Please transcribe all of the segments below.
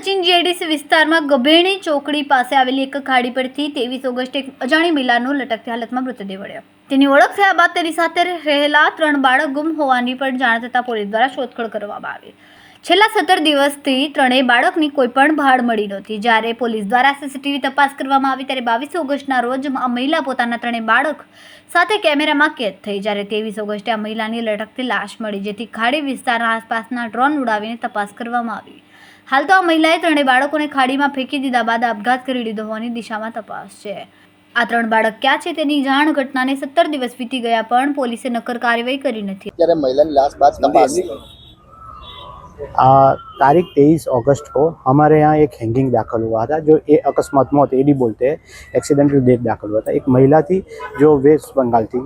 Sachin GIDC વિસ્તારમાં ગભેણી ચોકડી પાસે આવેલી એક ખાડી પરથી ત્રેવીસ ઓગસ્ટે એક અજાણી મહિલાનો લટકતી હાલતમાં મૃતદેહ મળ્યો તેની ઓળખ થયા બાદ તેની સાથે રહેલા ત્રણ બાળક ગુમ હોવાની પણ જાણ થતાં પોલીસ દ્વારા શોધખોળ કરવામાં આવી. છેલ્લા સત્તર દિવસથી ત્રણેય બાળકની કોઈ પણ ભાડ મળી નહોતી. જ્યારે પોલીસ દ્વારા સીસીટીવી તપાસ કરવામાં આવી ત્યારે બાવીસ ઓગસ્ટના રોજ આ મહિલા પોતાના ત્રણેય બાળક સાથે કેમેરામાં કેદ થઈ. જ્યારે ત્રેવીસ ઓગસ્ટે આ મહિલાની લટકતી લાશ મળી, જેથી ખાડી વિસ્તારના આસપાસના ડ્રોન ઉડાવીને તપાસ કરવામાં આવી. હાલ તો આ મહિલાએ ત્રણેય બાળકોને ખાડીમાં ફેંકી દીધા બાદ આપઘાત કરી લીધો હોવાની દિશામાં તપાસ છે. આ ત્રણ બાળક ક્યાં છે તેની જાણ ઘટનાને સત્તર દિવસ વીતી ગયા પણ પોલીસે નક્કર કાર્યવાહી કરી નથી. અત્યારે મહિલાની લાશ બાદ તપાસ. आ, तारीख तेईस अगस्त को हमारे यहाँ एक हैंगिंग दाखिल हुआ था, जो ए अकस्मात मौत एडी बोलते हैं एक्सीडेंटल डेथ दाखिल हुआ था। एक महिला थी जो वेस्ट बंगाल थी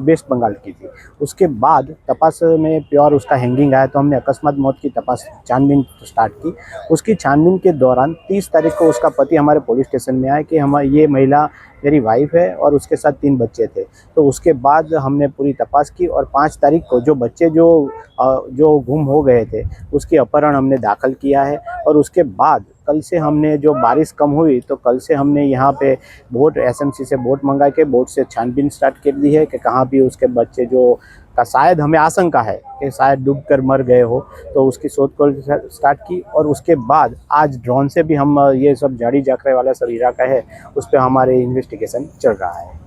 वेस्ट बंगाल की थी। उसके बाद तपास में प्योर उसका हैंगिंग आया तो हमने अकस्मात मौत की तपास छानबीन स्टार्ट की। उसकी छानबीन के दौरान तीस तारीख को उसका पति हमारे पुलिस स्टेशन में आया कि हम ये महिला मेरी वाइफ है और उसके साथ तीन बच्चे थे। तो उसके बाद हमने पूरी तपास की और पाँच तारीख को जो बच्चे जो जो गुम हो गए थे, उसकी अपहरण हमने दाखिल किया है और उसके बाद कल से हमने जो बारिश कम हुई तो कल से हमने यहाँ पे बोट एसएमसी से बोट मंगा के, बोट से छानबीन स्टार्ट कर दी है कि कहाँ भी उसके बच्चे जो का शायद हमें आशंका है कि शायद डूब कर मर गए हो तो उसकी शोधखोल स्टार्ट की और उसके बाद आज ड्रोन से भी हम ये सब झाड़ी झाकरे वाला सब इलाका है, उस पर हमारे इन्वेस्टिगेशन चल रहा है।